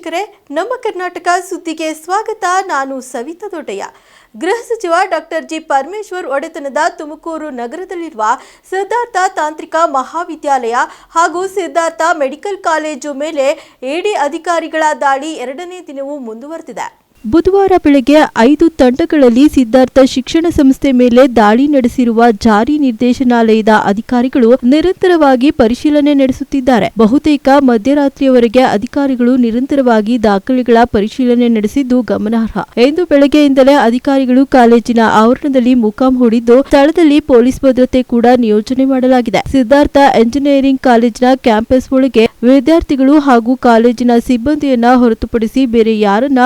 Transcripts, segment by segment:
ವೀಕ್ಷಕರೇ, ನಮ್ಮ ಕರ್ನಾಟಕ ಸುದ್ದಿಗೆ ಸ್ವಾಗತ. ನಾನು ಸವಿತಾ ದೊಡ್ಡಯ್ಯ. ಗೃಹ ಸಚಿವ ಡಾಕ್ಟರ್ ಜಿ. ಪರಮೇಶ್ವರ್ ಒಡೆತನದ ತುಮಕೂರು ನಗರದಲ್ಲಿರುವ ಸಿದ್ಧಾರ್ಥ ತಾಂತ್ರಿಕ ಮಹಾವಿದ್ಯಾಲಯ ಹಾಗೂ ಸಿದ್ಧಾರ್ಥ ಮೆಡಿಕಲ್ ಕಾಲೇಜು ಮೇಲೆ ಎಡಿ ಅಧಿಕಾರಿಗಳ ದಾಳಿ ಎರಡನೇ ದಿನವೂ ಮುಂದುವರೆದಿದೆ. ಬುಧವಾರ ಬೆಳಗ್ಗೆ ಐದು ತಂಡಗಳಲ್ಲಿ ಸಿದ್ಧಾರ್ಥ ಶಿಕ್ಷಣ ಸಂಸ್ಥೆ ಮೇಲೆ ದಾಳಿ ನಡೆಸಿರುವ ಜಾರಿ ನಿರ್ದೇಶನಾಲಯದ ಅಧಿಕಾರಿಗಳು ನಿರಂತರವಾಗಿ ಪರಿಶೀಲನೆ ನಡೆಸುತ್ತಿದ್ದಾರೆ. ಬಹುತೇಕ ಮಧ್ಯರಾತ್ರಿಯವರೆಗೆ ಅಧಿಕಾರಿಗಳು ನಿರಂತರವಾಗಿ ದಾಖಲೆಗಳ ಪರಿಶೀಲನೆ ನಡೆಸಿದ್ದು ಗಮನಾರ್ಹ. ಇಂದು ಬೆಳಗ್ಗೆಯಿಂದಲೇ ಅಧಿಕಾರಿಗಳು ಕಾಲೇಜಿನ ಆವರಣದಲ್ಲಿ ಮುಖಾಂ ಹೂಡಿದ್ದು, ಸ್ಥಳದಲ್ಲಿ ಪೊಲೀಸ್ ಭದ್ರತೆ ಕೂಡ ನಿಯೋಜನೆ ಮಾಡಲಾಗಿದೆ. ಸಿದ್ಧಾರ್ಥ ಎಂಜಿನಿಯರಿಂಗ್ ಕಾಲೇಜಿನ ಕ್ಯಾಂಪಸ್ ಒಳಗೆ ವಿದ್ಯಾರ್ಥಿಗಳು ಹಾಗೂ ಕಾಲೇಜಿನ ಸಿಬ್ಬಂದಿಯನ್ನ ಹೊರತುಪಡಿಸಿ ಬೇರೆ ಯಾರನ್ನ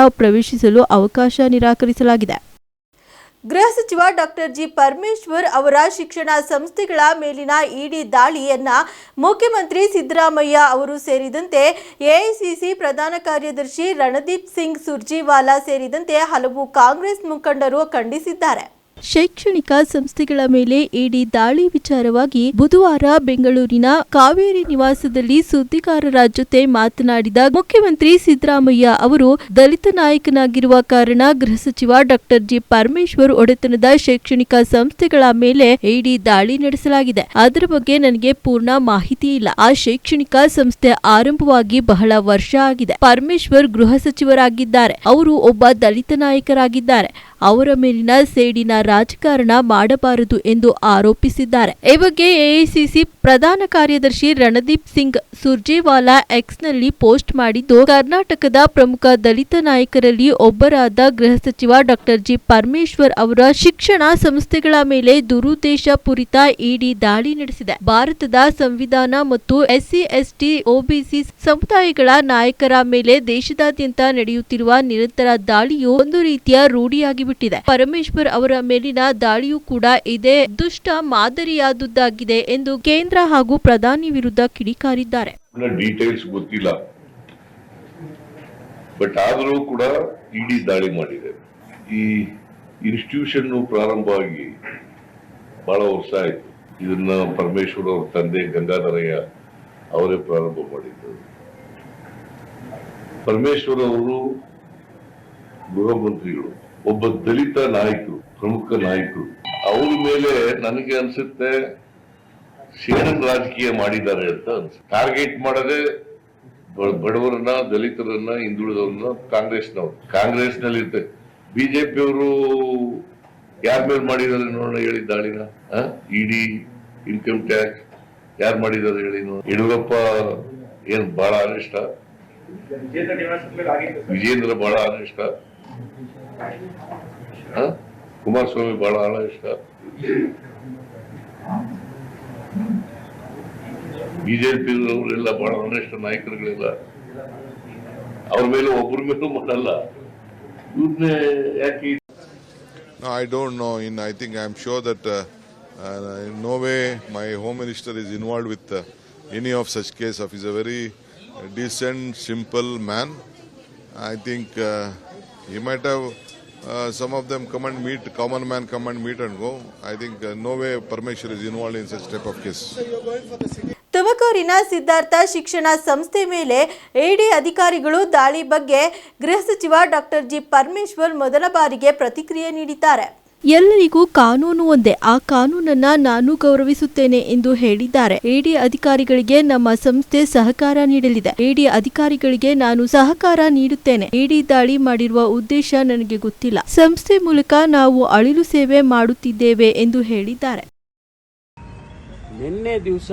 ಪ್ರವೇಶಿಸಲು ಅವಕಾಶ ನಿರಾಕರಿಸಲಾಗಿದೆ. ಗೃಹ ಸಚಿವ ಡಾಕ್ಟರ್ ಜಿ ಪರಮೇಶ್ವರ್ ಅವರ ಶಿಕ್ಷಣ ಸಂಸ್ಥೆಗಳ ಮೇಲಿನ ಇಡಿ ದಾಳಿಯನ್ನ ಮುಖ್ಯಮಂತ್ರಿ ಸಿದ್ದರಾಮಯ್ಯ ಅವರು ಸೇರಿದಂತೆ ಎಐಸಿಸಿ ಪ್ರಧಾನ ಕಾರ್ಯದರ್ಶಿ ರಣದೀಪ್ ಸಿಂಗ್ ಸುರ್ಜಿವಾಲಾ ಸೇರಿದಂತೆ ಹಲವು ಕಾಂಗ್ರೆಸ್ ಮುಖಂಡರು ಖಂಡಿಸಿದ್ದಾರೆ. ಶೈಕ್ಷಣಿಕ ಸಂಸ್ಥೆಗಳ ಮೇಲೆ ಇಡಿ ದಾಳಿ ವಿಚಾರವಾಗಿ ಬುಧವಾರ ಬೆಂಗಳೂರಿನ ಕಾವೇರಿ ನಿವಾಸದಲ್ಲಿ ಸುದ್ದಿಗಾರರ ಜೊತೆ ಮಾತನಾಡಿದ ಮುಖ್ಯಮಂತ್ರಿ ಸಿದ್ದರಾಮಯ್ಯ ಅವರು ದಲಿತ ನಾಯಕನಾಗಿರುವ ಕಾರಣ ಗೃಹ ಸಚಿವ ಡಾಕ್ಟರ್ ಜಿ ಪರಮೇಶ್ವರ್ ಒಡೆತನದ ಶೈಕ್ಷಣಿಕ ಸಂಸ್ಥೆಗಳ ಮೇಲೆ ಇಡಿ ದಾಳಿ ನಡೆಸಲಾಗಿದೆ. ಅದರ ಬಗ್ಗೆ ನನಗೆ ಪೂರ್ಣ ಮಾಹಿತಿ ಇಲ್ಲ. ಆ ಶೈಕ್ಷಣಿಕ ಸಂಸ್ಥೆ ಆರಂಭವಾಗಿ ಬಹಳ ವರ್ಷ ಆಗಿದೆ. ಪರಮೇಶ್ವರ್ ಗೃಹ ಸಚಿವರಾಗಿದ್ದಾರೆ. ಅವರು ಒಬ್ಬ ದಲಿತ ನಾಯಕರಾಗಿದ್ದಾರೆ. ಅವರ ಮೇಲಿನ ಸೇಡಿನ ರಾಜಕಾರಣ ಮಾಡಬಾರದು ಎಂದು ಆರೋಪಿಸಿದ್ದಾರೆ. ಈ ಬಗ್ಗೆ ಎಐಸಿಸಿ ಪ್ರಧಾನ ಕಾರ್ಯದರ್ಶಿ ರಣದೀಪ್ ಸಿಂಗ್ ಸುರ್ಜೇವಾಲಾ ಎಕ್ಸ್ನಲ್ಲಿ ಪೋಸ್ಟ್ ಮಾಡಿದ್ದು, ಕರ್ನಾಟಕದ ಪ್ರಮುಖ ದಲಿತ ನಾಯಕರಲ್ಲಿ ಒಬ್ಬರಾದ ಗೃಹ ಸಚಿವ ಡಾಕ್ಟರ್ ಜಿ ಪರಮೇಶ್ವರ್ ಅವರ ಶಿಕ್ಷಣ ಸಂಸ್ಥೆಗಳ ಮೇಲೆ ದುರುದ್ದೇಶ ಪೂರಿತ ಇಡಿ ದಾಳಿ ನಡೆಸಿದೆ. ಭಾರತದ ಸಂವಿಧಾನ ಮತ್ತು ಎಸ್ಸಿ, ಎಸ್ಟಿ ಒಬಿಸಿ ಸಮುದಾಯಗಳ ನಾಯಕರ ಮೇಲೆ ದೇಶದಾದ್ಯಂತ ನಡೆಯುತ್ತಿರುವ ನಿರಂತರ ದಾಳಿಯು ಒಂದು ರೀತಿಯ ರೂಢಿಯಾಗಿಬಿಟ್ಟಿದೆ. ಪರಮೇಶ್ವರ್ ಅವರ ಮೇಲಿನ ದಾಳಿಯೂ ಕೂಡ ಇದೇ ದುಷ್ಟ ಮಾದರಿಯಾದುದ್ದಾಗಿದೆ ಎಂದು ಕೇಂದ್ರ ಹಾಗೂ ಪ್ರಧಾನಿ ವಿರುದ್ಧ ಕಿಡಿಕಾರಿದ್ದಾರೆ. ಡೀಟೇಲ್ಸ್ ಗೊತ್ತಿಲ್ಲ. ಬಟ್ ಆದರೂ ಕೂಡ ದಾಳಿ ಮಾಡಿದೆ. ಈ ಇನ್ಸ್ಟಿಟ್ಯೂಷನ್ ಪ್ರಾರಂಭವಾಗಿ ಬಹಳ ವರ್ಷ ಆಯಿತು. ಇದನ್ನ ಪರಮೇಶ್ವರ್ ಅವರ ತಂದೆ ಗಂಗಾಧರಯ್ಯ ಅವರೇ ಪ್ರಾರಂಭ ಮಾಡಿದ್ದರು ಪರಮೇಶ್ವರ್ ಅವರು ಗೃಹ ಮಂತ್ರಿಗಳು, ಒಬ್ಬ ದಲಿತ ನಾಯಕರು. ಪ್ರಮುಖ ನಾಯಕರು. ಅವ್ರ ಮೇಲೆ ನನಗೆ ಅನ್ಸುತ್ತೆ ಸೇಡನ್ ರಾಜಕೀಯ ಮಾಡಿದ್ದಾರೆ ಅಂತ ಅನ್ಸುತ್ತೆ. ಟಾರ್ಗೆಟ್ ಮಾಡದೆ ಬಡವರನ್ನ ದಲಿತರನ್ನ ಹಿಂದುಳಿದವ್ರನ್ನ ಕಾಂಗ್ರೆಸ್ನವ್ರು. ಕಾಂಗ್ರೆಸ್ನಲ್ಲಿ ಇರ್ತೆ ಬಿಜೆಪಿ ಅವರು ಯಾರ ಮೇಲೆ ಮಾಡಿದ್ದಾರೆ ನೋಡೋಣ ಹೇಳಿ ದಾಳಿನ ಇಡಿ ಇನ್ಕಮ್ ಟ್ಯಾಕ್ಸ್ ಯಾರು ಮಾಡಿದ್ದಾರೆ ಹೇಳಿ ಯಡಿಯೂರಪ್ಪ ಏನ್ ಬಹಳ ಅನಿಷ್ಟ? ವಿಜೇಂದ್ರ ಬಹಳ ಅನಿಷ್ಟ? ಕುಮಾರಸ್ವಾಮಿ ಬಹಳ ಅನಿಷ್ಟ ಬಿಜೆಪಿ ಅವರೆಲ್ಲ ಬಹಳ ಅನಿಷ್ಟ ನಾಯಕರುಗಳಿಲ್ಲ ಅವ್ರ ಮೇಲೆ ಒಬ್ಬರ ಮೇಲೂ ಮಾಡಲ್ಲ ಇವ್ರನ್ನೇ ಯಾಕೆ No, I don't know. In I think I'm sure that uh, uh, in no way my home minister is involved with uh, any of such case. Of he's a very decent, simple man. I think uh, he might have uh, some of them come and meet, common man come and meet and go. I think uh, no way Parmeshwar is involved in such type of case. ತುಮಕೂರಿನ ಸಿದ್ಧಾರ್ಥ ಶಿಕ್ಷಣ ಸಂಸ್ಥೆ ಮೇಲೆ ಎಡಿ ಅಧಿಕಾರಿಗಳು ದಾಳಿ ಬಗ್ಗೆ ಗೃಹ ಸಚಿವ ಡಾಕ್ಟರ್ ಜಿ ಪರಮೇಶ್ವರ್ ಮೊದಲ ಬಾರಿಗೆ ಪ್ರತಿಕ್ರಿಯೆ ನೀಡಿದ್ದಾರೆ ಎಲ್ಲರಿಗೂ ಕಾನೂನು ಒಂದೇ. ಆ ಕಾನೂನನ್ನ ನಾನು ಗೌರವಿಸುತ್ತೇನೆ ಎಂದು ಹೇಳಿದ್ದಾರೆ. ಇಡಿ ಅಧಿಕಾರಿಗಳಿಗೆ ನಮ್ಮ ಸಂಸ್ಥೆ ಸಹಕಾರ ನೀಡಲಿದೆ. ಇಡಿ ಅಧಿಕಾರಿಗಳಿಗೆ ನಾನು ಸಹಕಾರ ನೀಡುತ್ತೇನೆ. ಇಡಿ ದಾಳಿ ಮಾಡಿರುವ ಉದ್ದೇಶ ನನಗೆ ಗೊತ್ತಿಲ್ಲ. ಸಂಸ್ಥೆ ಮೂಲಕ ನಾವು ಅಳಿಲು ಸೇವೆ ಮಾಡುತ್ತಿದ್ದೇವೆ ಎಂದು ಹೇಳಿದ್ದಾರೆ. ನಿನ್ನೆ ದಿವಸ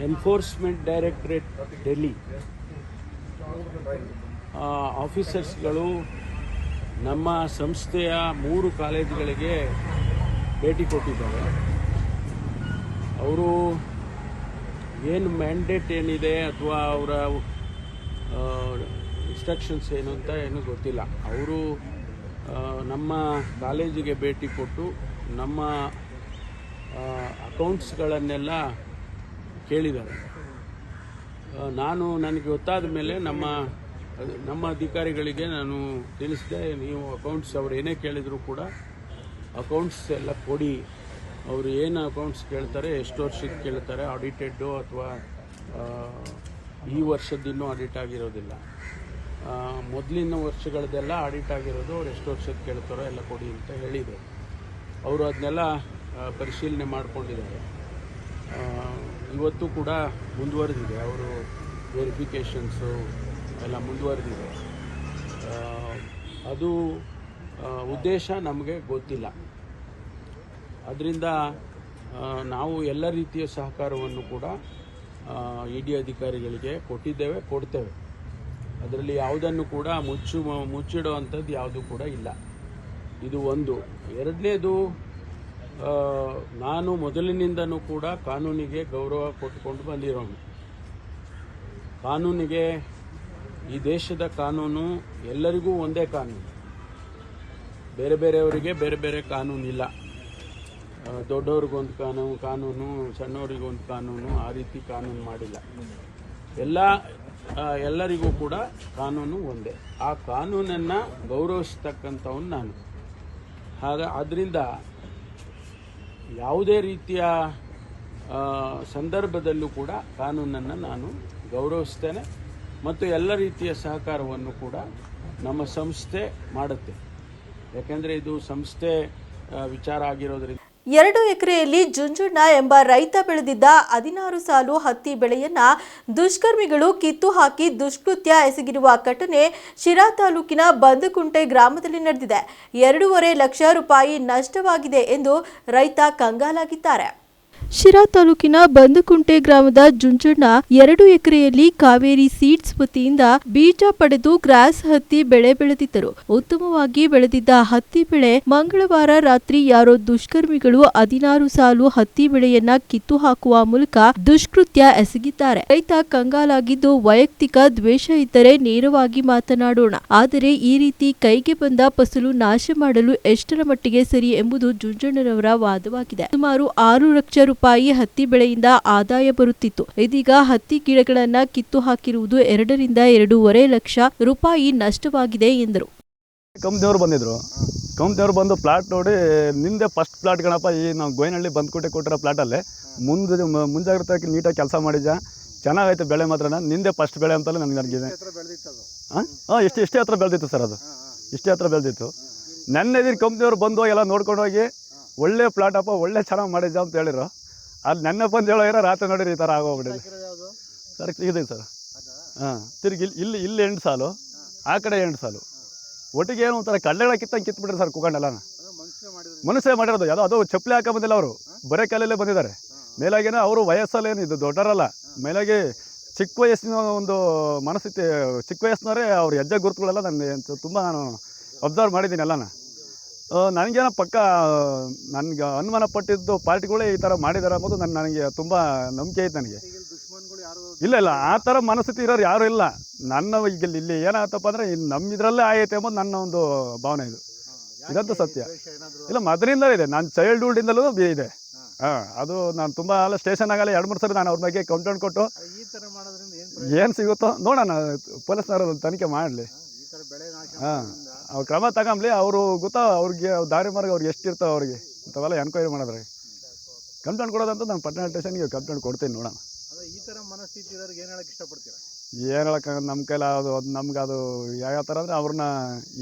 ಎನ್ಫೋರ್ಸ್ಮೆಂಟ್ ಡೈರೆಕ್ಟರೇಟ್ ಡೆಲ್ಲಿ ಆಫೀಸರ್ಸ್ಗಳು ನಮ್ಮ ಸಂಸ್ಥೆಯ ಮೂರು ಕಾಲೇಜುಗಳಿಗೆ ಭೇಟಿ ಕೊಟ್ಟಿದ್ದಾರೆ. ಅವರು ಏನು ಮ್ಯಾಂಡೇಟ್ ಏನಿದೆ ಅಥವಾ ಅವರ ಇನ್ಸ್ಟ್ರಕ್ಷನ್ಸ್ ಏನು ಅಂತ ಏನು ಗೊತ್ತಿಲ್ಲ. ಅವರು ನಮ್ಮ ಕಾಲೇಜಿಗೆ ಭೇಟಿ ಕೊಟ್ಟು ನಮ್ಮ ಅಕೌಂಟ್ಸ್ಗಳನ್ನೆಲ್ಲ ಕೇಳಿದ್ದಾರೆ. ನಾನು ನನಗೆ ಗೊತ್ತಾದ ಮೇಲೆ ನಮ್ಮ ನಮ್ಮ ಅಧಿಕಾರಿಗಳಿಗೆ ನಾನು ತಿಳಿಸಿದೆ, ನೀವು ಅಕೌಂಟ್ಸ್ ಅವ್ರು ಏನೇ ಕೇಳಿದರೂ ಕೂಡ ಅಕೌಂಟ್ಸ್ ಎಲ್ಲ ಕೊಡಿ. ಅವರು ಏನು ಅಕೌಂಟ್ಸ್ ಕೇಳ್ತಾರೆ, ಎಷ್ಟು ವರ್ಷಕ್ಕೆ ಕೇಳ್ತಾರೆ ಆಡಿಟೆಡ್ಡು ಅಥವಾ ಈ ವರ್ಷದಿನ್ನೂ ಆಡಿಟ್ ಆಗಿರೋದಿಲ್ಲ. ಮೊದಲಿನ ವರ್ಷಗಳದೆಲ್ಲ ಆಡಿಟ್ ಆಗಿರೋದು ಅವ್ರು ಎಷ್ಟು ವರ್ಷದ ಕೇಳ್ತಾರೋ ಎಲ್ಲ ಕೊಡಿ ಅಂತ ಹೇಳಿದರು. ಅವರು ಅದನ್ನೆಲ್ಲ ಪರಿಶೀಲನೆ ಮಾಡಿಕೊಂಡಿದ್ದಾರೆ. ಇವತ್ತು ಕೂಡ ಮುಂದುವರೆದಿದೆ. ಅವರು ವೆರಿಫಿಕೇಷನ್ಸು ಎಲ್ಲ ಮುಂದುವರೆದಿದೆ. ಅದು ಉದ್ದೇಶ ನಮಗೆ ಗೊತ್ತಿಲ್ಲ. ಅದರಿಂದ ನಾವು ಎಲ್ಲ ರೀತಿಯ ಸಹಕಾರವನ್ನು ಕೂಡ ಇ ಡಿ ಅಧಿಕಾರಿಗಳಿಗೆ ಕೊಟ್ಟಿದ್ದೇವೆ, ಕೊಡ್ತೇವೆ. ಅದರಲ್ಲಿ ಯಾವುದನ್ನು ಕೂಡ ಮುಚ್ಚು, ಮುಚ್ಚಿಡುವಂಥದ್ದು ಯಾವುದು ಕೂಡ ಇಲ್ಲ. ಇದು ಒಂದು. ಎರಡನೇದು ನಾನು ಮೊದಲಿನಿಂದನೂ ಕೂಡ ಕಾನೂನಿಗೆ ಗೌರವ ಕೊಟ್ಟುಕೊಂಡು ಬಂದಿರೋನು. ಕಾನೂನಿಗೆ ಈ ದೇಶದ ಕಾನೂನು ಎಲ್ಲರಿಗೂ ಒಂದೇ ಕಾನೂನು. ಬೇರೆ ಬೇರೆಯವರಿಗೆ ಬೇರೆ ಬೇರೆ ಕಾನೂನು ಇಲ್ಲ ದೊಡ್ಡವ್ರಿಗೊಂದು ಕಾನೂನು ಕಾನೂನು, ಸಣ್ಣವರಿಗೊಂದು ಕಾನೂನು, ಆ ರೀತಿ ಕಾನೂನು ಮಾಡಿಲ್ಲ. ಎಲ್ಲ ಎಲ್ಲರಿಗೂ ಕೂಡ ಕಾನೂನು ಒಂದೇ. ಆ ಕಾನೂನನ್ನು ಗೌರವಿಸ್ತಕ್ಕಂಥವನು ನಾನು. ಹಾಗ ಆದ್ದರಿಂದ ಯಾವುದೇ ರೀತಿಯ ಸಂದರ್ಭದಲ್ಲೂ ಕೂಡ ಕಾನೂನನ್ನು ನಾನು ಗೌರವಿಸ್ತೇನೆ. ಮತ್ತು ಎಲ್ಲ ರೀತಿಯ ಸಹಕಾರವನ್ನು ಕೂಡ ನಮ್ಮ ಸಂಸ್ಥೆ ಮಾಡುತ್ತೆ. ಯಾಕೆಂದರೆ ಇದು ಸಂಸ್ಥೆ ವಿಚಾರ ಆಗಿರೋದ್ರಿಂದ ಎರಡು ಎಕರೆಯಲ್ಲಿ ಜುಂಜುಣ್ಣ ಎಂಬ ರೈತ ಬೆಳೆದಿದ್ದ ಹದಿನಾರು ಸಾಲು ಹತ್ತಿ ಬೆಳೆಯನ್ನ ದುಷ್ಕರ್ಮಿಗಳು ಕಿತ್ತು ಹಾಕಿ ದುಷ್ಕೃತ್ಯ ಎಸಗಿರುವ ಘಟನೆ ಶಿರಾ ತಾಲೂಕಿನ ಬಂದಕುಂಟೆ ಗ್ರಾಮದಲ್ಲಿ ನಡೆದಿದೆ. ಎರಡೂವರೆ ಲಕ್ಷ ರೂಪಾಯಿ ನಷ್ಟವಾಗಿದೆ ಎಂದು ರೈತ ಕಂಗಾಲಾಗಿದ್ದಾರೆ. ಶಿರಾ ತಾಲೂಕಿನ ಬಂದಕುಂಟೆ ಗ್ರಾಮದ ಜುಂಜಣ್ಣ ಎರಡು ಎಕರೆಯಲ್ಲಿ ಕಾವೇರಿ ಸೀಡ್ಸ್ ವತಿಯಿಂದ ಬೀಜ ಪಡೆದು ಗ್ರಾಸ್ ಹತ್ತಿ ಬೆಳೆ ಬೆಳೆದಿದ್ದರು. ಉತ್ತಮವಾಗಿ ಬೆಳೆದಿದ್ದ ಹತ್ತಿ ಬೆಳೆ ಮಂಗಳವಾರ ರಾತ್ರಿ ಯಾರೋ ದುಷ್ಕರ್ಮಿಗಳು ಹದಿನಾರು ಸಾಲು ಹತ್ತಿ ಬೆಳೆಯನ್ನ ಕಿತ್ತು ಹಾಕುವ ಮೂಲಕ ದುಷ್ಕೃತ್ಯ ಎಸಗಿದ್ದಾರೆ. ರೈತ ಕಂಗಾಲಾಗಿದ್ದು ವೈಯಕ್ತಿಕ ದ್ವೇಷ ಇದ್ದರೆ ನೇರವಾಗಿ ಮಾತನಾಡೋಣ. ಆದರೆ ಈ ರೀತಿ ಕೈಗೆ ಬಂದ ಫಸಲು ನಾಶ ಮಾಡಲು ಎಷ್ಟರ ಮಟ್ಟಿಗೆ ಸರಿ ಎಂಬುದು ಜುಂಜಣ್ಣನವರ ವಾದವಾಗಿದೆ. ಸುಮಾರು ಆರು ಲಕ್ಷ ರೂಪಾಯಿ ಹತ್ತಿ ಬೆಳೆಯಿಂದ ಆದಾಯ ಬರುತ್ತಿತ್ತು. ಇದೀಗ ಹತ್ತಿ ಗಿಡಗಳನ್ನು ಕಿತ್ತು ಹಾಕಿರುವುದು ಎರಡರಿಂದ ಎರಡೂವರೆ ಲಕ್ಷ ರೂಪಾಯಿ ನಷ್ಟವಾಗಿದೆ ಎಂದರು. ಕಂಪ್ನಿಯವರು ಬಂದಿದ್ರು. ಕಂಪ್ನಿಯವರು ಬಂದು ಪ್ಲಾಟ್ ನೋಡಿ ನಿಂದೆ ಫಸ್ಟ್ ಪ್ಲಾಟ್ ಗಣಪ ಈ ನಾವು ಗೋಯ್ನಹಳ್ಳಿ ಬಂದ್ಕೋಟೆ ಕೊಟ್ಟಿರೋ ಪ್ಲಾಟಲ್ಲಿ ಮುಂದೆ ಮುಂಜಾಗ್ರತೆ ನೀಟಾಗಿ ಕೆಲಸ ಮಾಡಿದ್ದ ಚೆನ್ನಾಗೈತೆ ಬೆಳೆ ಮಾತ್ರ ನಿಂದೆ ಫಸ್ಟ್ ಬೆಳೆ ಅಂತಲೇ ನನಗೆ ನನಗಿದೆ. ಹಾಂ ಹಾಂ ಇಷ್ಟು ಇಷ್ಟೇ ಹತ್ರ ಬೆಳೆದಿತ್ತು ಸರ್ ಅದು. ಇಷ್ಟೇ ಹತ್ರ ಬೆಳೆದಿತ್ತು. ನನ್ನ ದಿನ ಕಂಪ್ನಿಯವ್ರು ಬಂದು ಎಲ್ಲ ನೋಡ್ಕೊಂಡು ಹೋಗಿ ಒಳ್ಳೆ ಪ್ಲಾಟಪ್ಪ ಒಳ್ಳೆ ಚೆನ್ನಾಗಿ ಮಾಡಿದ್ದ ಅಂತ ಹೇಳಿದ್ರು. ಅದು ನೆನ್ನೆ ಬಂದು ಹೇಳೋ ರಾತ್ರಿ ನೋಡಿರಿ ಈ ಥರ ಆಗೋಗ್ಬಿಟ್ಟಿದೆ ಸರ್ ಇದೆ ಸರ್. ಹಾಂ ತಿರುಗಿ ಇಲ್ಲಿ ಇಲ್ಲಿ ಇಲ್ಲಿ ಎಂಟು ಸಾಲು ಆ ಕಡೆ ಎಂಟು ಸಾಲು. ಒಟ್ಟಿಗೆ ಏನು ಒಂಥರ ಕಳ್ಳೆಗಳ ಕಿತ್ತಂಗೆ ಕಿತ್ಬಿಟ್ರೆ ಸರ್ ಕುಕೊಂಡೆಲ್ಲ ಮನುಷ್ಯ ಮಾಡಿರೋದು. ಯಾವುದೋ ಅದು ಚಪ್ಪಲಿ ಹಾಕ ಬಂದಿಲ್ಲ ಅವರು. ಬರೇ ಕಾಲಲ್ಲೇ ಬಂದಿದ್ದಾರೆ. ಮೇಲಾಗೇನೋ ಅವರು ವಯಸ್ಸಲ್ಲೇನು ಇದು ದೊಡ್ಡರಲ್ಲ ಮೇಲಾಗಿ ಚಿಕ್ಕ ವಯಸ್ಸಿನ ಒಂದು ಮನಸ್ಥಿತಿ ಚಿಕ್ಕ ವಯಸ್ಸಿನವರೇ ಅವ್ರ ಹೆಜ್ಜೆ ಗುರುತುಗಳೆಲ್ಲ ನನಗೆ ತುಂಬ ನಾನು ಅಬ್ಸರ್ವ್ ಮಾಡಿದ್ದೀನಿ ಎಲ್ಲನ. ನನಗೇನೋ ಪಕ್ಕ ನನಗೆ ಅನುಮಾನ ಪಟ್ಟಿದ್ದು ಪಾರ್ಟಿಗಳೇ ಈ ಥರ ಮಾಡಿದ್ದಾರೆ ಅನ್ನೋದು ನನ್ನ ನನಗೆ ತುಂಬ ನಂಬಿಕೆ ಐತೆ ನನಗೆ. ಇಲ್ಲ ಇಲ್ಲ ಆ ಥರ ಮನಸ್ಥಿತಿ ಇರೋರು ಯಾರೂ ಇಲ್ಲ. ನನ್ನ ಈಗ ಇಲ್ಲಿ- ಇಲ್ಲಿ ಏನಾಯ್ತಪ್ಪ ಅಂದರೆ ನಮ್ಮ ಇದರಲ್ಲೇ ಆಗೈತೆ ಎಂಬುದು ನನ್ನ ಒಂದು ಭಾವನೆ ಇದು. ಇದಂತೂ ಸತ್ಯ. ಇಲ್ಲ ಮದ್ರಿಂದ ಇದೆ. ನಾನು ಚೈಲ್ಡ್ಹುಡ್ಡಿಂದಲೂ ಬಿ ಇದೆ. ಹಾಂ. ಅದು ನಾನು ತುಂಬ ಎಲ್ಲ ಸ್ಟೇಷನ್ ಆಗಲ್ಲ ಎರಡು ಮೂರು ಸರಿ ನಾನು ಅವ್ರ ಬಗ್ಗೆ ಕಂಪ್ಲೇಂಟ್ ಕೊಟ್ಟು ಏನು ಸಿಗುತ್ತೋ ನೋಡೋಣ ಪೊಲೀಸ್ನವರು ತನಿಖೆ ಮಾಡಲಿ. ಹಾಂ ಅವ್ರು ಕ್ರಮ ತಗೊಂಬ್ಲಿ ಅವರು ಗೊತ್ತಾ ಅವ್ರಿಗೆ ದಾರಿ ಮಾರ್ಗ ಅವ್ರಿಗೆ ಎಷ್ಟು ಅವರಿಗೆ. ಅವ್ರಿಗೆ ಇಂಥವೆಲ್ಲ ಎನ್ಕ್ವೈರಿ ಮಾಡಿದ್ರೆ ಕಂಪ್ಲೇಂಟ್ ಕೊಡೋದಂತ ನಾನು ಪಟ್ಟಣ ಸ್ಟೇಷನ್ಗೆ ಕಂಪ್ಲೇಂಟ್ ಕೊಡ್ತೀನಿ ನೋಡೋಣ. ಈ ಥರ ಮನಸ್ಥಿತಿ ಇರೋರಿಗೆ ಏನ್ ಹೇಳಕ್ ಇಷ್ಟಪಡ್ತೀರಾ? ಏನು ಹೇಳಕ್ಕ ನಮ್ಮ ಕೈಲ ಅದು ಅದು ನಮ್ಗೆ ಅದು ಯಾವ ಥರ ಅಂದರೆ ಅವ್ರನ್ನ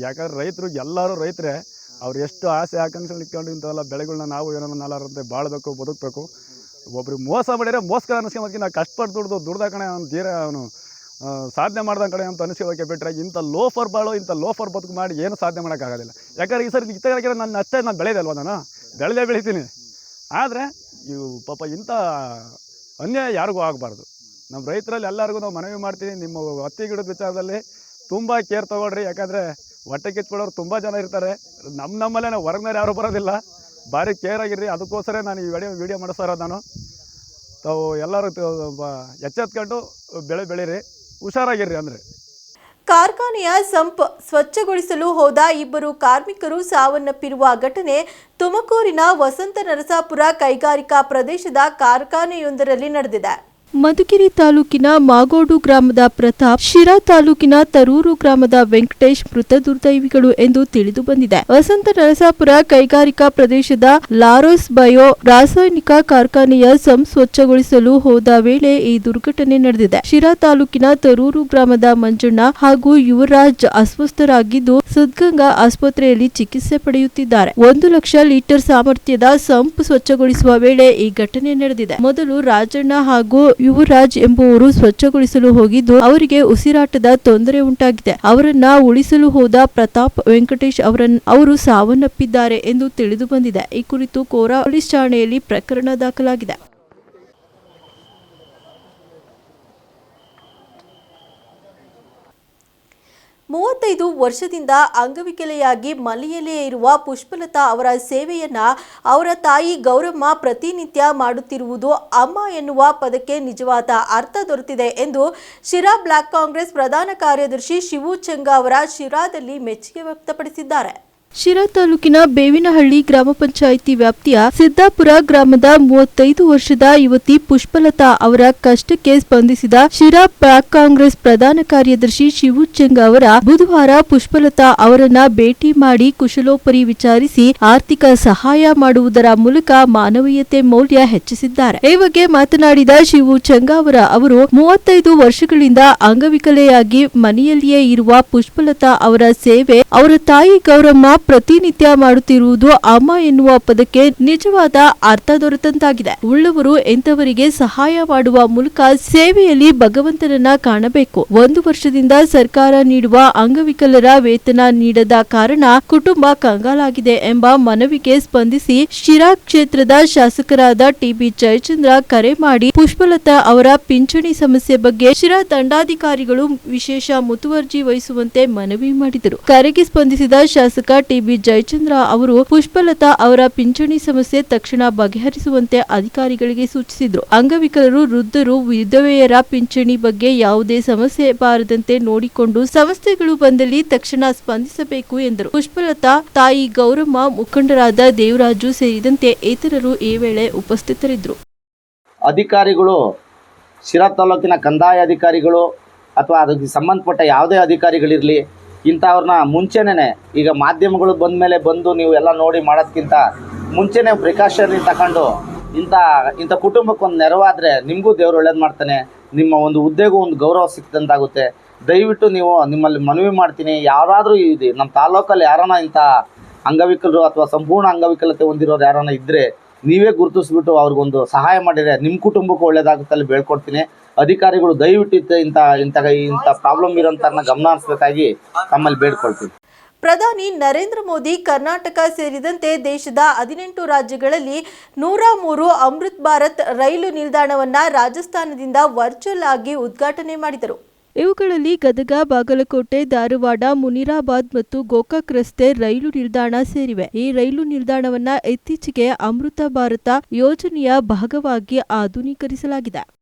ಯಾಕಂದ್ರೆ ರೈತರು ಎಲ್ಲರೂ ರೈತರೇ ಅವ್ರು ಎಷ್ಟು ಆಸೆ ಆಕಾಂಕ್ಷೆಗಳು ಇಟ್ಕೊಂಡು ಇಂಥವೆಲ್ಲ ಬೆಳೆಗಳನ್ನ ನಾವು ಏನೋ ನಾಲಾರಂತೆ ಬಾಳಬೇಕು ಬದುಕಬೇಕು. ಒಬ್ರಿಗೆ ಮೋಸ ಮಾಡಿದ್ರೆ ಮೋಸ್ಕರ ಅನಿಸ್ಕೊಂಬಕ್ಕೆ ನಾವು ಕಷ್ಟಪಟ್ಟು ದುಡ್ದು ದುಡ್ದಾಕಣೆ ಅವ್ನು ಧೀರ ಅವನು. ಸಾಧನೆ ಮಾಡ್ದಂಗೆ ಕಡೆ ಅಂತ ಅನಿಸ್ಕೋಬೇಕೆ ಬಿಟ್ಟರೆ ಇಂಥ ಲೋಫರ್ ಬಾಳು, ಇಂಥ ಲೋಫರ್ ಬದುಕು ಮಾಡಿ ಏನು ಸಾಧನೆ ಮಾಡೋಕ್ಕಾಗೋದಿಲ್ಲ ಯಾಕಂದ್ರೆ ಈ ಸರಿ ಇತ್ತಗಳಿಗೆ ನಾನು ಅಷ್ಟೇ ನಾನು ಬೆಳೆದಲ್ವ ನಾನು? ಬೆಳೆದೇ ಬೆಳಿತೀನಿ. ಆದರೆ ಇವು ಪಾಪ ಇಂಥ ಅನ್ಯಾಯ ಯಾರಿಗೂ ಆಗಬಾರ್ದು. ನಮ್ಮ ರೈತರಲ್ಲಿ ಎಲ್ಲರಿಗೂ ನಾವು ಮನವಿ ಮಾಡ್ತೀನಿ ನಿಮ್ಮ ಹತ್ತಿ ಗಿಡದ ವಿಚಾರದಲ್ಲಿ ತುಂಬ ಕೇರ್ ತೊಗೊಳ್ರಿ. ಯಾಕಂದರೆ ಹೊಟ್ಟೆ ಕಿತ್ಕೊಳ್ಳೋರು ತುಂಬ ಜನ ಇರ್ತಾರೆ. ನಮ್ಮ ನಮ್ಮಲ್ಲೇ ನಾವು ಹೊರಗಿನವ್ರು ಯಾರೂ ಬರೋದಿಲ್ಲ. ಭಾರಿ ಕೇರ್ ಆಗಿರ್ರಿ. ಅದಕ್ಕೋಸ್ಕರ ನಾನು ಈ ವಿಡಿಯೋ ವಿಡಿಯೋ ಮಾಡಿಸ್ತಾ ನಾನು. ತಾವು ಎಲ್ಲರೂ ಎಚ್ಚೆತ್ಕೊಂಡು ಬೆಳೆ ಬೆಳೀರಿ. ಹುಷಾರಾಗಿರ್ರಿ ಅಂದ್ರೆ. ಕಾರ್ಖಾನೆಯ ಸಂಪ್ ಸ್ವಚ್ಛಗೊಳಿಸಲು ಹೋದ ಇಬ್ಬರು ಕಾರ್ಮಿಕರು ಸಾವನ್ನಪ್ಪಿರುವ ಘಟನೆ ತುಮಕೂರಿನ ವಸಂತ ನರಸಾಪುರ ಕೈಗಾರಿಕಾ ಪ್ರದೇಶದ ಕಾರ್ಖಾನೆಯೊಂದರಲ್ಲಿ ನಡೆದಿದೆ. ಮಧುಗಿರಿ ತಾಲೂಕಿನ ಮಾಗೋಡು ಗ್ರಾಮದ ಪ್ರತಾಪ್, ಶಿರಾ ತಾಲೂಕಿನ ತರೂರು ಗ್ರಾಮದ ವೆಂಕಟೇಶ್ ಮೃತ ದುರ್ದೈವಿಗಳು ಎಂದು ತಿಳಿದು ಬಂದಿದೆ. ವಸಂತ ನರಸಾಪುರ ಕೈಗಾರಿಕಾ ಪ್ರದೇಶದ ಲಾರೋಸ್ ಬಯೋ ರಾಸಾಯನಿಕ ಕಾರ್ಖಾನೆಯ ಸಂ ಸ್ವಚ್ಛಗೊಳಿಸಲು ಹೋದ ವೇಳೆ ಈ ದುರ್ಘಟನೆ ನಡೆದಿದೆ. ಶಿರಾ ತಾಲೂಕಿನ ತರೂರು ಗ್ರಾಮದ ಮಂಜಣ್ಣ ಹಾಗೂ ಯುವರಾಜ್ ಅಸ್ವಸ್ಥರಾಗಿದ್ದು ಸದ್ಗಂಗಾ ಆಸ್ಪತ್ರೆಯಲ್ಲಿ ಚಿಕಿತ್ಸೆ ಪಡೆಯುತ್ತಿದ್ದಾರೆ. ಒಂದು ಲಕ್ಷ ಲೀಟರ್ ಸಾಮರ್ಥ್ಯದ ಸಂಪ್ ಸ್ವಚ್ಛಗೊಳಿಸುವ ವೇಳೆ ಈ ಘಟನೆ ನಡೆದಿದೆ. ಮೊದಲು ರಾಜಣ್ಣ ಹಾಗೂ ಯುವರಾಜ್ ಎಂಬುವರು ಸ್ವಚ್ಛಗೊಳಿಸಲು ಹೋಗಿದ್ದು ಅವರಿಗೆ ಉಸಿರಾಟದ ತೊಂದರೆ ಉಂಟಾಗಿದೆ. ಅವರನ್ನ ಉಳಿಸಲು ಹೋದ ಪ್ರತಾಪ್ ವೆಂಕಟೇಶ್ ಅವರನ್ನು ಅವರು ಸಾವನ್ನಪ್ಪಿದ್ದಾರೆ ಎಂದು ತಿಳಿದು ಬಂದಿದೆ ಈ ಕುರಿತು ಕೋರಾ ಪೊಲೀಸ್ ಠಾಣೆಯಲ್ಲಿ ಪ್ರಕರಣ ದಾಖಲಾಗಿದೆ. ಮೂವತ್ತೈದು ವರ್ಷದಿಂದ ಅಂಗವಿಕಲೆಯಾಗಿ ಮಲೆಯಲ್ಲೇ ಇರುವ ಪುಷ್ಪಲತಾ ಅವರ ಸೇವೆಯನ್ನ ಅವರ ತಾಯಿ ಗೌರಮ್ಮ ಪ್ರತಿನಿತ್ಯ ಮಾಡುತ್ತಿರುವುದು ಅಮ್ಮ ಎನ್ನುವ ಪದಕ್ಕೆ ನಿಜವಾದ ಅರ್ಥ ದೊರೆತಿದೆ ಎಂದು ಶಿರಾ ಬ್ಲಾಕ್ ಕಾಂಗ್ರೆಸ್ ಪ್ರಧಾನ ಕಾರ್ಯದರ್ಶಿ ಶಿವು ಚಂಗ ಅವರ ಶಿರಾದಲ್ಲಿ ಮೆಚ್ಚುಗೆ ವ್ಯಕ್ತಪಡಿಸಿದ್ದಾರೆ. ಶಿರಾ ತಾಲೂಕಿನ ಬೇವಿನಹಳ್ಳಿ ಗ್ರಾಮ ಪಂಚಾಯಿತಿ ವ್ಯಾಪ್ತಿಯ ಸಿದ್ದಾಪುರ ಗ್ರಾಮದ ಮೂವತ್ತೈದು ವರ್ಷದ ಯುವತಿ ಪುಷ್ಪಲತಾ ಅವರ ಕಷ್ಟಕ್ಕೆ ಸ್ಪಂದಿಸಿದ ಶಿರಾ ಬ್ಲಾಕ್ ಕಾಂಗ್ರೆಸ್ ಪ್ರಧಾನ ಕಾರ್ಯದರ್ಶಿ ಶಿವು ಅವರ ಬುಧವಾರ ಪುಷ್ಪಲತಾ ಅವರನ್ನ ಭೇಟಿ ಮಾಡಿ ಕುಶಲೋಪರಿ ವಿಚಾರಿಸಿ ಆರ್ಥಿಕ ಸಹಾಯ ಮಾಡುವುದರ ಮೂಲಕ ಮಾನವೀಯತೆ ಮೌಲ್ಯ ಹೆಚ್ಚಿಸಿದ್ದಾರೆ. ಈ ಬಗ್ಗೆ ಮಾತನಾಡಿದ ಶಿವು ಚೆಂಗಾವರ ಅವರು, ಮೂವತ್ತೈದು ವರ್ಷಗಳಿಂದ ಅಂಗವಿಕಲೆಯಾಗಿ ಮನೆಯಲ್ಲಿಯೇ ಇರುವ ಪುಷ್ಪಲತಾ ಅವರ ಸೇವೆ ಅವರ ತಾಯಿ ಗೌರಮ್ಮ ಪ್ರತಿನಿತ್ಯ ಮಾಡುತ್ತಿರುವುದು ಅಮ್ಮ ಎನ್ನುವ ಪದಕ್ಕೆ ನಿಜವಾದ ಅರ್ಥ ದೊರೆತಂತಾಗಿದೆ. ಉಳ್ಳವರು ಎಂತವರಿಗೆ ಸಹಾಯ ಮಾಡುವ ಮೂಲಕ ಸೇವೆಯಲ್ಲಿ ಭಗವಂತನನ್ನ ಕಾಣಬೇಕು. ಒಂದು ವರ್ಷದಿಂದ ಸರ್ಕಾರ ನೀಡುವ ಅಂಗವಿಕಲರ ವೇತನ ನೀಡದ ಕಾರಣ ಕುಟುಂಬ ಕಂಗಾಲಾಗಿದೆ ಎಂಬ ಮನವಿಗೆ ಸ್ಪಂದಿಸಿ ಶಿರಾ ಕ್ಷೇತ್ರದ ಶಾಸಕರಾದ ಟಿಬಿ ಜಯಚಂದ್ರ ಕರೆ ಮಾಡಿ ಪುಷ್ಪಲತಾ ಅವರ ಪಿಂಚಣಿ ಸಮಸ್ಯೆ ಬಗ್ಗೆ ಶಿರಾ ದಂಡಾಧಿಕಾರಿಗಳು ವಿಶೇಷ ಮುತುವರ್ಜಿ ವಹಿಸುವಂತೆ ಮನವಿ ಮಾಡಿದರು. ಕರೆಗೆ ಸ್ಪಂದಿಸಿದ ಶಾಸಕ ಟಿಬಿ ಜಯಚಂದ್ರ ಅವರು ಪುಷ್ಪಲತಾ ಅವರ ಪಿಂಚಣಿ ಸಮಸ್ಯೆ ತಕ್ಷಣ ಬಗೆಹರಿಸುವಂತೆ ಅಧಿಕಾರಿಗಳಿಗೆ ಸೂಚಿಸಿದರು. ಅಂಗವಿಕಲರು, ವೃದ್ಧರು, ವಿಧವೆಯರ ಪಿಂಚಣಿ ಬಗ್ಗೆ ಯಾವುದೇ ಸಮಸ್ಯೆ ಬಾರದಂತೆ ನೋಡಿಕೊಂಡು ಸಂಸ್ಥೆಗಳು ಬಂದಲ್ಲಿ ತಕ್ಷಣ ಸ್ಪಂದಿಸಬೇಕು ಎಂದರು. ಪುಷ್ಪಲತಾ, ತಾಯಿ ಗೌರಮ್ಮ, ಮುಖಂಡರಾದ ದೇವರಾಜು ಸೇರಿದಂತೆ ಇತರರು ಈ ವೇಳೆ ಉಪಸ್ಥಿತರಿದ್ದರು. ಅಧಿಕಾರಿಗಳು, ಶಿರಾ ತಾಲೂಕಿನ ಕಂದಾಯ ಅಧಿಕಾರಿಗಳು ಅಥವಾ ಅದಕ್ಕೆ ಸಂಬಂಧಪಟ್ಟ ಯಾವುದೇ ಅಧಿಕಾರಿಗಳಿರಲಿ ಇಂಥವ್ರನ್ನ ಮುಂಚೆನೇ ಈಗ ಮಾಧ್ಯಮಗಳು ಬಂದ ಮೇಲೆ ಬಂದು ನೀವು ಎಲ್ಲ ನೋಡಿ ಮಾಡೋದಕ್ಕಿಂತ ಮುಂಚೆನೇ ಪ್ರಿಕಾಷನ್ ತಗೊಂಡು ಇಂಥ ಇಂಥ ಕುಟುಂಬಕ್ಕೊಂದು ನೆರವಾದರೆ ನಿಮಗೂ ದೇವ್ರು ಒಳ್ಳೇದು ಮಾಡ್ತಾನೆ. ನಿಮ್ಮ ಒಂದು ಹುದ್ದೆಗೂ ಒಂದು ಗೌರವ ಸಿಕ್ತಂತಾಗುತ್ತೆ ದಯವಿಟ್ಟು ನೀವು ನಿಮ್ಮಲ್ಲಿ ಮನವಿ ಮಾಡ್ತೀನಿ. ಯಾರಾದರೂ ಇದೆ ನಮ್ಮ ತಾಲೂಕಲ್ಲಿ ಯಾರನ್ನ ಇಂಥ ಅಂಗವಿಕಲರು ಅಥವಾ ಸಂಪೂರ್ಣ ಅಂಗವಿಕಲತೆ ಹೊಂದಿರೋರು ಯಾರನ್ನ ಇದ್ದರೆ ನೀವೇ ಗುರುತಿಸ್ಬಿಟ್ಟು ಅವ್ರಿಗೊಂದು ಸಹಾಯ ಮಾಡಿದರೆ ನಿಮ್ಮ ಕುಟುಂಬಕ್ಕೂ ಒಳ್ಳೇದಾಗುತ್ತೆ ಅಲ್ಲಿ ಬೇಡ್ಕೊಡ್ತೀನಿ ಅಧಿಕಾರಿಗಳು ದಯವಿಟ್ಟು ಇಂಥ ಇಂಥ ಇಂಥ ಪ್ರಾಬ್ಲಮ್ ಇರೋಂಥವ್ರನ್ನ ಗಮನ ಹರಿಸಬೇಕಾಗಿ ತಮ್ಮಲ್ಲಿ ಬೇಡ್ಕೊಳ್ತೀವಿ. ಪ್ರಧಾನಿ ನರೇಂದ್ರ ಮೋದಿ ಕರ್ನಾಟಕ ಸೇರಿದಂತೆ ದೇಶದ ಹದಿನೆಂಟು ರಾಜ್ಯಗಳಲ್ಲಿ ನೂರ ಮೂರು ಅಮೃತ್ ಭಾರತ್ ರೈಲು ನಿಲ್ದಾಣವನ್ನ ರಾಜಸ್ಥಾನದಿಂದ ವರ್ಚುವಲ್ ಆಗಿ ಉದ್ಘಾಟನೆ ಮಾಡಿದರು. ಇವುಗಳಲ್ಲಿ ಗದಗ ಬಾಗಲಕೋಟೆ ಧಾರವಾಡ ಮುನಿರಾಬಾದ್ ಮತ್ತು ಗೋಕಾಕ್ ರಸ್ತೆ ರೈಲು ನಿಲ್ದಾಣ ಸೇರಿವೆ. ಈ ರೈಲು ನಿಲ್ದಾಣವನ್ನ ಇತ್ತೀಚೆಗೆ ಅಮೃತ ಭಾರತ ಯೋಜನೆಯ ಭಾಗವಾಗಿ ಆಧುನೀಕರಿಸಲಾಗಿದೆ.